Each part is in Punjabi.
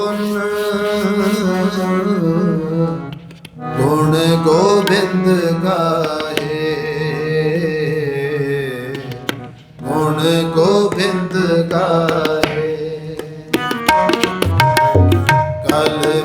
ਆਪਨ ਗੁਣ ਗੋਬਿੰਦ ਗਾਏ। ਗੁਣ ਗੋਬਿੰਦ ਗਾਏ। ਕਲ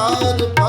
আমার